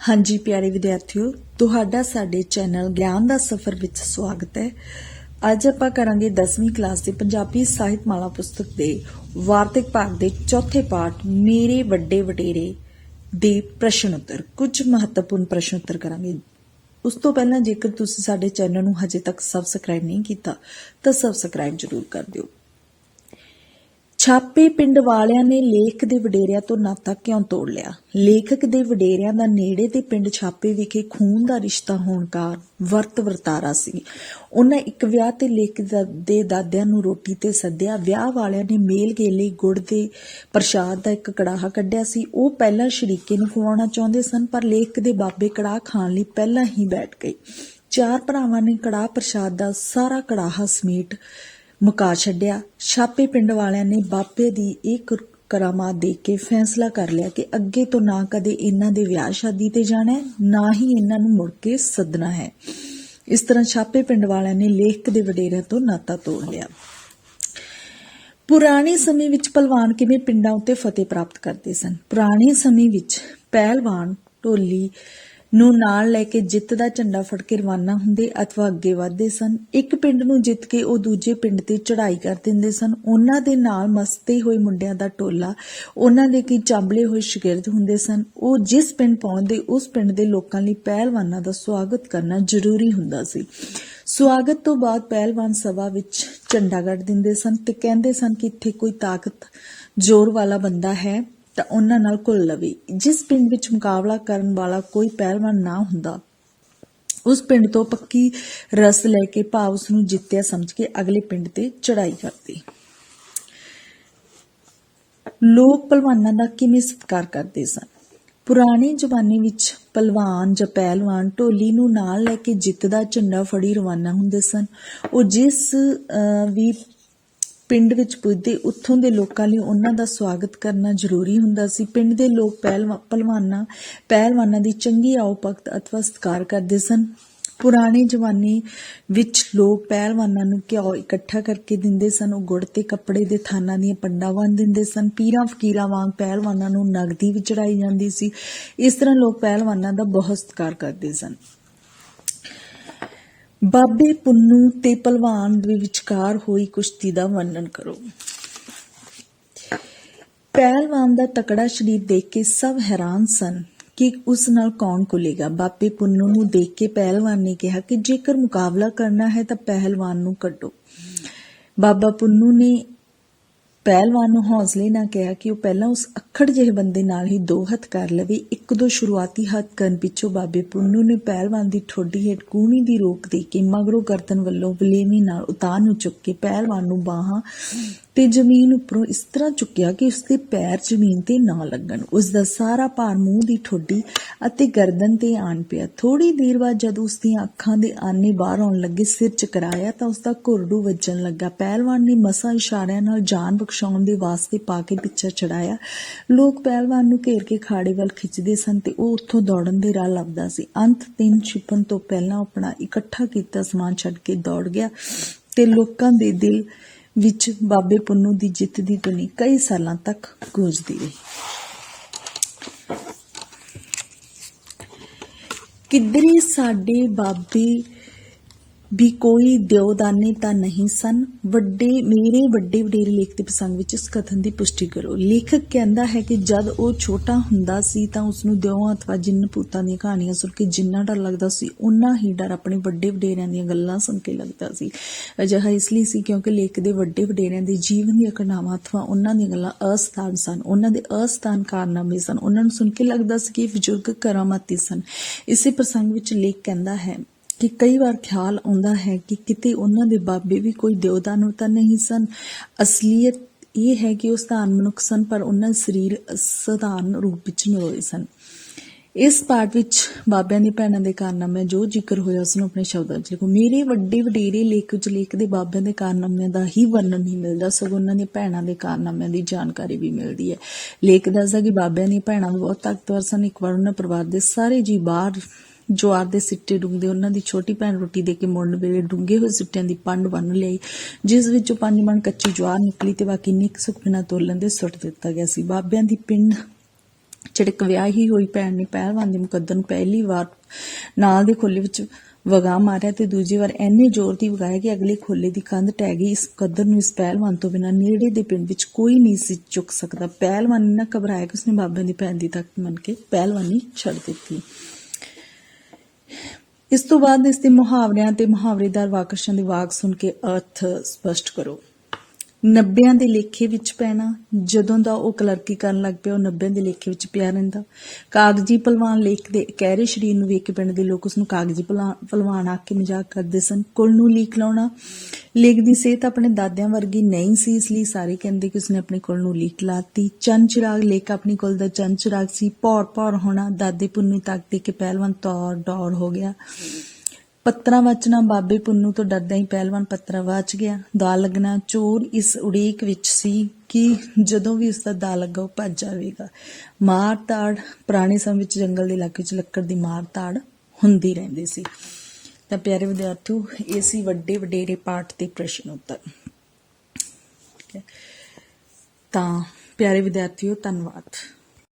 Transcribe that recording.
ਹਾਂਜੀ, ਪਿਆਰੇ ਵਿਦਿਆਰਥੀਓ, ਤੁਹਾਡਾ ਸਾਡੇ ਚੈਨਲ ਗਿਆਨ ਦਾ ਸਫ਼ਰ ਵਿੱਚ ਸਵਾਗਤ ਹੈ। ਅੱਜ ਆਪਾਂ ਕਰਾਂਗੇ 10ਵੀਂ ਕਲਾਸ ਦੇ ਪੰਜਾਬੀ ਸਾਹਿਤ ਮਾਲਾ ਪੁਸਤਕ ਦੇ ਵਾਰਤਕ ਭਾਗ ਦੇ ਚੌਥੇ ਪਾਠ, ਮੇਰੇ ਵੱਡੇ ਵਡੇਰੇ ਦੇ ਪ੍ਰਸ਼ਨ ਉੱਤਰ। ਕੁਝ ਮਹੱਤਵਪੂਰਨ ਪ੍ਰਸ਼ਨ ਉੱਤਰ ਕਰਾਂਗੇ। ਉਸ ਤੋਂ ਪਹਿਲਾਂ ਜੇਕਰ ਤੁਸੀਂ ਸਾਡੇ ਚੈਨਲ ਨੂੰ ਹਜੇ ਤੱਕ ਸਬਸਕ੍ਰਾਈਬ ਨਹੀਂ ਕੀਤਾ, ਤਾਂ ਸਬਸਕ੍ਰਾਈਬ ਜ਼ਰੂਰ ਕਰ ਦਿਓ। ਛਾਪੇ ਪਿੰਡ ਵਾਲਿਆਂ ਨੇ ਲੇਖ ਦੇ ਵਡੇਰਿਆਂ ਤੋਂ ਨਾਤਾ ਕਿਉਂ ਤੋੜ ਲਿਆ? ਲੇਖਕ ਦੇ ਵਡੇਰਿਆਂ ਦਾ ਨੇੜੇ ਦੇ ਪਿੰਡ ਛਾਪੇ ਵਿਖੇ ਖੂਨ ਦਾ ਰਿਸ਼ਤਾ ਹੋਣ ਕਾਰਨ ਵਰਤ ਵਰਤਾਰਾ ਸੀ। ਉਹਨਾਂ ਇੱਕ ਵਿਆਹ ਤੇ ਲੇਖ ਦਾ- ਦੇ ਦਾਦਿਆਂ ਨੂੰ ਰੋਟੀ ਤੇ ਸੱਦਿਆ। ਵਿਆਹ ਵਾਲਿਆਂ ਨੇ ਮੇਲ ਗੇ ਲਈ ਗੁੜ ਦੇ ਪ੍ਰਸ਼ਾਦ ਦਾ ਇੱਕ ਕੜਾਹਾ ਕੱਢਿਆ ਸੀ। ਉਹ ਪਹਿਲਾਂ ਸ਼ਰੀਕੇ ਨੂੰ ਖਵਾਉਣਾ ਚਾਹੁੰਦੇ ਸਨ, ਪਰ ਲੇਖ ਦੇ ਬਾਬੇ ਕੜਾਹ ਖਾਣ ਲਈ ਪਹਿਲਾਂ ਹੀ ਬੈਠ ਗਏ ਚਾਰ ਭਰਾਵਾਂ ਨੇ ਕੜਾਹ ਪ੍ਰਸ਼ਾਦ ਦਾ ਸਾਰਾ ਕੜਾਹਾ ਸਮੇਟ ਮੁਕਾ ਛੱਡਿਆ। ਛਾਪੇ ਪਿੰਡ ਵਾਲਿਆਂ ਨੇ ਬਾਬੇ ਦੀ ਇਹ ਕਰਾਮਾਤ ਦੇਖ ਕੇ ਫੈਸਲਾ ਕਰ ਲਿਆ ਕਿ ਅੱਗੇ ਤੋਂ ਨਾ ਕਦੇ ਇਹਨਾਂ ਦੇ ਵਿਆਹ ਸ਼ਾਦੀ ਤੇ ਜਾਣਾ ਨਾ ਹੀ ਇਹਨਾਂ ਨੂੰ ਮੁੜ ਕੇ ਸੱਦਣਾ ਹੈ। ਇਸ ਤਰ੍ਹਾਂ ਛਾਪੇ ਪਿੰਡ ਵਾਲਿਆਂ ਨੇ ਲੇਖਕ ਦੇ ਵਡੇਰਿਆਂ ਤੋਂ ਨਾਤਾ ਤੋੜ ਲਿਆ। ਪੁਰਾਣੇ ਸਮੇਂ ਵਿੱਚ ਪਹਿਲਵਾਨ ਕਿਵੇਂ ਪਿੰਡਾਂ ਉੱਤੇ ਫਤਿਹ ਪ੍ਰਾਪਤ ਕਰਦੇ ਸਨ? ਪੁਰਾਣੇ ਸਮੇਂ ਵਿੱਚ ਪਹਿਲਵਾਨ ਢੋਲੀ ਨੂੰ ਨਾਲ ਲੈ ਕੇ ਜਿੱਤ ਦਾ ਝੰਡਾ ਫੜ ਕੇ ਰਵਾਨਾ ਹੁੰਦੇ ਅਥਵਾ ਅੱਗੇ ਵਧਦੇ ਸਨ। ਇੱਕ ਪਿੰਡ ਨੂੰ ਜਿੱਤ ਕੇ ਉਹ ਦੂਜੇ ਪਿੰਡ ਤੇ ਚੜ੍ਹਾਈ ਕਰ ਦਿੰਦੇ ਸਨ। ਉਹਨਾਂ ਦੇ ਨਾਲ ਮਸਤੇ ਹੋਏ ਮੁੰਡਿਆਂ ਦਾ ਟੋਲਾ, ਉਹਨਾਂ ਦੇ ਕੀ ਚਾਂਬਲੇ ਹੋਏ ਸ਼ਾਗਿਰਦ ਹੁੰਦੇ ਸਨ। ਉਹ ਜਿਸ ਪਿੰਡ ਪਹੁੰਚਦੇ ਉਸ ਪਿੰਡ ਦੇ ਲੋਕਾਂ ਲਈ ਪਹਿਲਵਾਨਾਂ ਦਾ ਸਵਾਗਤ ਕਰਨਾ ਜ਼ਰੂਰੀ ਹੁੰਦਾ ਸੀ। ਸਵਾਗਤ ਤੋਂ ਬਾਅਦ ਪਹਿਲਵਾਨ ਸਭਾ ਵਿੱਚ ਝੰਡਾ ਗੱਡ ਦਿੰਦੇ ਸਨ ਤੇ ਕਹਿੰਦੇ ਸਨ ਕਿ ਇੱਥੇ ਕੋਈ ਤਾਕਤ, ਜ਼ੋਰ ਵਾਲਾ ਬੰਦਾ ਹੈ। ਤਾਂ ਉਹਨਾਂ ਨਾਲ ਘੁਲ ਲਵੇ। ਜਿਸ ਪਿੰਡ ਵਿੱਚ ਮੁਕਾਬਲਾ ਕਰਨ ਵਾਲਾ ਕੋਈ ਪਹਿਲਵਾਨ ਨਾ ਹੁੰਦਾ, ਉਸ ਪਿੰਡ ਤੋਂ ਪੱਕੀ ਰਸ ਲੈ ਕੇ ਭਾਵ ਉਸ ਨੂੰ ਜਿੱਤਿਆ ਸਮਝ ਕੇ ਅਗਲੇ ਪਿੰਡ ਤੇ ਚੜਾਈ ਕਰਦੇ। ਲੋਕ ਪਹਿਲਵਾਨਾਂ ਦਾ ਕਿਵੇਂ ਸਤਿਕਾਰ ਕਰਦੇ ਸਨ? ਪੁਰਾਣੇ ਜ਼ਮਾਨੇ ਵਿੱਚ ਪਹਿਲਵਾਨ ਜਾਂ ਪਹਿਲਵਾਨ ਢੋਲੀ ਨੂੰ ਨਾਲ ਲੈ ਕੇ ਜਿੱਤ ਦਾ ਝੰਡਾ ਫੜੀ ਰਵਾਨਾ ਹੁੰਦੇ ਸਨ। ਉਹ ਜਿਸ ਵੀ ਪਿੰਡ ਵਿੱਚ ਪੁੱਜਦੇ, ਉੱਥੋਂ ਦੇ ਲੋਕਾਂ ਲਈ ਉਹਨਾਂ ਦਾ ਸਵਾਗਤ ਕਰਨਾ ਜ਼ਰੂਰੀ ਹੁੰਦਾ ਸੀ। ਪਿੰਡ ਦੇ ਲੋਕ ਪਹਿਲਵਾ- ਪਹਿਲਵਾਨਾਂ ਪਹਿਲਵਾਨਾਂ ਦੀ ਚੰਗੀ ਆਓ ਅਥਵਾ ਸਤਿਕਾਰ ਕਰਦੇ ਸਨ। ਪੁਰਾਣੇ ਜ਼ਮਾਨੇ ਵਿੱਚ ਲੋਕ ਪਹਿਲਵਾਨਾਂ ਨੂੰ ਘਿਓ ਇਕੱਠਾ ਕਰਕੇ ਦਿੰਦੇ ਸਨ। ਉਹ ਗੁੜ ਤੇ ਕੱਪੜੇ ਦੇ ਥਾਨਾਂ ਦੀਆਂ ਪੰਡਾਂ ਬੰਨ ਦਿੰਦੇ ਸਨ। ਪੀਰਾਂ, ਫਕੀਰਾਂ ਵਾਂਗ ਪਹਿਲਵਾਨਾਂ ਨੂੰ ਨਗਦੀ ਵੀ ਚੜਾਈ ਜਾਂਦੀ ਸੀ। ਇਸ ਤਰ੍ਹਾਂ ਲੋਕ ਪਹਿਲਵਾਨਾਂ ਦਾ ਬਹੁਤ ਸਤਿਕਾਰ ਕਰਦੇ ਸਨ। ਬਾਬੇ ਪੁੰਨੂ ਤੇ ਪਹਿਲਵਾਨ ਦੇ ਵਿਚਕਾਰ ਹੋਈ ਕੁਸ਼ਤੀ ਦਾ ਵਰਣਨ ਕਰੋ। ਪਹਿਲਵਾਨ ਦਾ ਤਕੜਾ ਸਰੀਰ ਦੇਖ ਕੇ ਸਭ ਹੈਰਾਨ ਸਨ ਕਿ ਉਸ ਨਾਲ ਕੌਣ ਕੁਲੇਗਾ। ਬਾਬੇ ਪੁੰਨੂ ਨੂੰ ਦੇਖ ਕੇ ਪਹਿਲਵਾਨ ਨੇ ਕਿਹਾ ਕਿ ਜੇਕਰ ਮੁਕਾਬਲਾ ਕਰਨਾ ਹੈ ਤਾਂ ਪਹਿਲਵਾਨ ਨੂੰ ਕੱਢੋ। ਬਾਬਾ ਪੁੰਨੂ ਨੇ ਪਹਿਲਵਾਨ ਨੂੰ ਹੌਸਲੇ ਨਾਲ ਕਿਹਾ ਕਿ ਉਹ ਪਹਿਲਾਂ ਉਸ ਅੱਖੜ ਜਿਹੇ ਬੰਦੇ ਨਾਲ ਹੀ ਦੋ ਹੱਥ ਕਰ ਲਵੇ, ਇੱਕ ਦੋ ਸ਼ੁਰੂਆਤੀ ਹੱਥ ਕਰਨ ਪਿੱਛੋਂ ਬਾਬੇ ਪੁੰਨੂ ਨੇ ਪਹਿਲਵਾਨ ਦੀ ਠੋਡੀ ਹੇਠ ਕੂਣੀ ਦੀ ਰੋਕ ਦੇ ਕੇ ਮਗਰੋਂ ਗਰਦਨ ਵੱਲੋਂ ਵਲੇਵੀ ਨਾਲ ਉਤਾਰ ਨੂੰ ਚੁੱਕ ਕੇ ਪਹਿਲਵਾਨ ਨੂੰ ਬਾਹਾਂ ਤੇ ਜ਼ਮੀਨ ਉੱਪਰੋਂ ਇਸ ਤਰ੍ਹਾਂ ਚੁੱਕਿਆ ਕਿ ਉਸ ਦੇ ਪੈਰ ਜ਼ਮੀਨ ਤੇ ਨਾ ਲੱਗਣ। ਉਸ ਦਾ ਸਾਰਾ ਭਾਰ ਮੂੰਹ ਦੀ ਠੋਡੀ ਅਤੇ ਗਰਦਨ ਤੇ ਆਣ ਪਿਆ। ਥੋੜੀ ਦੇਰ ਬਾਅਦ ਜਦ ਉਸ ਦੀਆਂ ਅੱਖਾਂ ਦੇ ਆਨੇ ਬਾਹਰ ਆਉਣ ਲੱਗੇ, ਸਿਰ ਚਕਰਾਇਆ ਤਾਂ ਉਸ ਦਾ ਘੁਰੜੂ ਵੱਜਣ ਲੱਗਾ। ਪਹਿਲਵਾਨ ਨੇ ਮਸਾਂ ਇਸ਼ਾਰਿਆਂ ਨਾਲ ਜਾਨ ਬਖਸ਼ਾਉਣ ਦੇ ਵਾਸਤੇ ਪਾ ਕੇ ਪਿੱਛਾ ਚੜਾਇਆ ਲੋਕ ਪਹਿਲਵਾਨ ਨੂੰ ਘੇਰ ਕੇ ਖਾੜੇ ਵੱਲ ਖਿੱਚਦੇ ਸਨ ਤੇ ਉਹ ਉੱਥੋਂ ਦੌੜਨ ਦੇ ਰਾਹ ਲੱਭਦਾ ਸੀ। ਅੰਤ ਦਿਨ ਛਿਪਣ ਤੋਂ ਪਹਿਲਾਂ ਆਪਣਾ ਇਕੱਠਾ ਕੀਤਾ ਸਮਾਨ ਛੱਡ ਕੇ ਦੌੜ ਗਿਆ ਤੇ ਲੋਕਾਂ ਦੇ ਦਿਲ ਵਿੱਚ ਬਾਬੇ ਪੁੰਨੂ ਦੀ ਜਿੱਤ ਦੀ ਧੁਨੀ ਕਈ ਸਾਲਾਂ ਤੱਕ ਗੂੰਜਦੀ ਰਹੀ। ਕਿੱਧਰੇ ਸਾਡੇ ਬਾਬੇ ਵੀ ਕੋਈ ਦਿਉਦਾਨੇ ਤਾਂ ਨਹੀਂ ਸਨ। ਵੱਡੇ, ਮੇਰੇ ਵੱਡੇ ਵਡੇਰੇ ਲੇਖ ਦੇ ਪ੍ਰਸੰਗ ਵਿੱਚ ਇਸ ਕਥਨ ਦੀ ਪੁਸ਼ਟੀ ਕਰੋ। ਲੇਖਕ ਕਹਿੰਦਾ ਹੈ ਕਿ ਜਦ ਉਹ ਛੋਟਾ ਹੁੰਦਾ ਸੀ ਤਾਂ ਉਸ ਨੂੰ ਦਿਉਆਂ ਅਥਵਾ ਜਿੰਨ ਭੂਤਾਂ ਦੀਆਂ ਕਹਾਣੀਆਂ ਸੁਣ ਕੇ ਜਿੰਨਾ ਡਰ ਲੱਗਦਾ ਸੀ ਉਨਾ ਹੀ ਡਰ ਆਪਣੇ ਵੱਡੇ ਵਡੇਰਿਆਂ ਦੀਆਂ ਗੱਲਾਂ ਸੁਣ ਕੇ ਲੱਗਦਾ ਸੀ। ਅਜਿਹਾ ਇਸ ਲਈ ਸੀ ਕਿਉਂਕਿ ਲੇਖ ਦੇ ਵੱਡੇ ਵਡੇਰਿਆਂ ਦੇ ਜੀਵਨ ਦੀਆਂ ਘਟਨਾਵਾਂ ਅਥਵਾ ਉਹਨਾਂ ਦੀਆਂ ਗੱਲਾਂ ਅਸਥਾਨ ਸਨ। ਉਹਨਾਂ ਦੇ ਅਸਥਾਨ ਕਾਰਨਾਮੇ ਸਨ। ਉਹਨਾਂ ਨੂੰ ਸੁਣ ਕੇ ਲੱਗਦਾ ਸੀ ਕਿ ਇਹ ਬਜ਼ੁਰਗ ਕਰਾਮਾਤੀ ਸਨ। ਇਸੇ ਪ੍ਰਸੰਗ ਵਿੱਚ ਲੇਖ ਕਹਿੰਦਾ ਹੈ ਕਿ ਕਈ ਵਾਰ ਖਿਆਲ ਆਉਂਦਾ ਹੈ ਕਿ ਕਿਤੇ ਉਹਨਾਂ ਦੇ ਬਾਬੇ ਵੀ ਕੋਈ ਦਿਉਦਾਨਵ ਤਾਂ ਨਹੀਂ ਸਨ। ਅਸਲੀਅਤ ਇਹ ਹੈ ਕਿ ਉਹ ਸਧਾਰਨ ਮਨੁੱਖ ਸਨ, ਪਰ ਉਹਨਾਂ ਦੇ ਸਰੀਰ ਸਧਾਰਨ ਰੂਪ ਵਿੱਚ ਨਰੋਏ ਸਨ। ਇਸ ਪਾਠ ਵਿੱਚ ਬਾਬਿਆਂ ਦੀ ਭੈਣਾਂ ਦੇ ਕਾਰਨਾਮੇ ਜੋ ਜ਼ਿਕਰ ਹੋਇਆ, ਉਸ ਨੂੰ ਆਪਣੇ ਸ਼ਬਦਾਂ ਚ ਲਿਖੋ। ਮੇਰੇ ਵੱਡੇ ਵਡੇਰੇ ਲੇਖ ਵਿੱਚ ਲੇਖ ਦੇ ਬਾਬਿਆਂ ਦੇ ਕਾਰਨਾਮਿਆਂ ਦਾ ਹੀ ਵਰਣਨ ਨਹੀਂ ਮਿਲਦਾ, ਸਗੋਂ ਉਹਨਾਂ ਦੀਆਂ ਭੈਣਾਂ ਦੇ ਕਾਰਨਾਮਿਆਂ ਦੀ ਜਾਣਕਾਰੀ ਵੀ ਮਿਲਦੀ ਹੈ। ਲੇਖ ਦੱਸਦਾ ਕਿ ਬਾਬਿਆਂ ਦੀਆਂ ਭੈਣਾਂ ਬਹੁਤ ਤਾਕਤਵਰ ਸਨ। ਇੱਕ ਵਾਰ ਉਹਨਾਂ ਪਰਿਵਾਰ ਦੇ ਸਾਰੇ ਜੀ ਬਾਹਰ ਜਵਾਰ ਦੇ ਸਿੱਟੇ ਡੁੰਗਦੇ ਉਹਨਾਂ ਦੀ ਛੋਟੀ ਭੈਣ ਰੋਟੀ ਦੇ ਕੇ ਮੁੜਨ ਵੇਲੇ ਡੁੰਗੇ ਹੋਏ ਸਿੱਟਿਆਂ ਦੀ ਪੰਡ ਬੰਨ ਲਈ, ਜਿਸ ਵਿੱਚੋਂ ਪੰਜ ਮਣ ਕੱਚੀ ਜਵਾਰ ਨਿਕਲੀ ਤੇ ਬਾਕੀ ਨਿੱਕ ਸੁੱਕ ਬਿਨਾਂ ਤੋਲਣ ਦੇ ਸੁੱਟ ਦਿੱਤਾ ਗਿਆ ਸੀ। ਬਾਬਿਆਂ ਦੀ ਪਿੰਡ ਝਿੜਕ ਵਿਆਹੀ ਹੋਈ ਭੈਣ ਨੇ ਪਹਿਲਵਾਨ ਦੇ ਮੁਕੱਦਰ ਨੂੰ ਪਹਿਲੀ ਵਾਰ ਨਾਲ ਦੇ ਖੋਲੇ ਵਿੱਚ ਵਗਾ ਮਾਰਿਆ ਤੇ ਦੂਜੀ ਵਾਰ ਇੰਨੇ ਜ਼ੋਰ ਦੀ ਵਗਾਇਆ ਕਿ ਅਗਲੇ ਖੋਲੇ ਦੀ ਕੰਧ ਟਹਿ ਗਈ। ਇਸ ਮੁਕੱਦਰ ਨੂੰ ਇਸ ਪਹਿਲਵਾਨ ਤੋਂ ਬਿਨਾਂ ਨੇੜੇ ਦੇ ਪਿੰਡ ਵਿੱਚ ਕੋਈ ਨਹੀਂ ਸੀ ਚੁੱਕ ਸਕਦਾ। ਪਹਿਲਵਾਨ ਇੰਨਾ ਘਬਰਾਇਆ ਕਿ ਉਸਨੇ ਬਾਬੇ ਦੀ ਭੈਣ ਦੀ ਤੱਕ ਮੰਨ ਕੇ ਪਹਿਲਵਾਨੀ ਛੱਡ ਦਿੱਤੀ। ਇਸ ਤੋਂ ਬਾਅਦ ਇਸ ਦੇ ਮੁਹਾਵਰਿਆਂ ਤੇ ਮੁਹਾਵਰੇਦਾਰ ਵਾਕਰਸ਼ਾਂ ਦੇ ਵਾਕ ਸੁਣ ਕੇ ਅਰਥ ਸਪਸ਼ਟ ਕਰੋ। 90 ਦੇ ਲੇਖੇ ਵਿੱਚ ਪੈਣਾ, ਜਦੋਂ ਦਾ ਉਹ ਕਲਰਕੀ ਕਰਨ ਲੱਗ ਪਿਆ, ਉਹ 90 ਦੇ ਲੇਖੇ ਵਿੱਚ ਪਿਆ ਰਹਿੰਦਾ। ਕਾਗਜੀ ਪਹਿਲਵਾਨ ਲੇਖ ਦੇ ਕਹਿਰੇ ਸ਼ਰੀਰ ਨੂੰ ਵੇਖ ਕੇ ਪਿੰਡ ਦੇ ਲੋਕ ਉਸ ਨੂੰ ਕਾਗਜੀ ਭਲਾ- ਪਹਿਲਵਾਨ ਆ ਕੇ ਮਜ਼ਾਕ ਕਰਦੇ ਸਨ। ਕੁਲ ਨੂੰ ਲੀਕ ਲਾਉਣਾ, ਲੇਖ ਦੀ ਸਿਹਤ ਆਪਣੇ ਦਾਦਿਆਂ ਵਰਗੀ ਨਹੀਂ ਸੀ, ਇਸ ਲਈ ਸਾਰੇ ਕਹਿੰਦੇ ਕਿ ਉਸਨੇ ਆਪਣੇ ਕੁਲ ਨੂੰ ਲੀਕ ਲਾਤੀ ਚੰਨ ਚਿਰਾਗ ਲੇਖ ਆਪਣੀ ਕੁਲ ਦਾ ਚੰਨ ਚਿਰਾਗ ਸੀ। ਪੌਰ ਪੌਰ ਹੋਣਾ, ਦਾਦੇ ਪੁੰਨੂ ਤੱਕ ਦੇ ਕੇ ਪਹਿਲਵਾਨ ਤੌਰ ਦੌੜ ਹੋ ਗਿਆ। ਪੱਤਰਾ ਵਾਚਣਾ, ਬਾਬੇ ਪੁੰਨੂ ਤੋਂ ਡਰਦਾ ਹੀ ਪਹਿਲਵਾਨ ਪੱਤਰਾ ਵਾਚ ਗਿਆ। ਦਾ ਲੱਗਣਾ, ਚੋਰ ਇਸ ਉਡੀਕ ਵਿੱਚ ਸੀ ਕਿ ਜਦੋਂ ਵੀ ਉਸ ਦਾ ਦਾ ਲੱਗਾ, ਉਹ ਭੱਜ ਜਾਵੇਗਾ। ਮਾਰ ਤਾੜ, ਪੁਰਾਣੇ ਸਮੇਂ ਵਿੱਚ ਜੰਗਲ ਦੇ ਇਲਾਕੇ ਵਿੱਚ ਲੱਕੜ ਦੀ ਮਾਰ ਤਾੜ ਹੁੰਦੀ ਰਹਿੰਦੀ ਸੀ। ਤਾਂ ਪਿਆਰੇ ਵਿਦਿਆਰਥੀਓ, ਇਹ ਸੀ ਵੱਡੇ ਵਡੇਰੇ ਪਾਠ ਦੇ ਪ੍ਰਸ਼ਨ ਉੱਤਰ। ਤਾਂ ਪਿਆਰੇ ਵਿਦਿਆਰਥੀਓ, ਧੰਨਵਾਦ।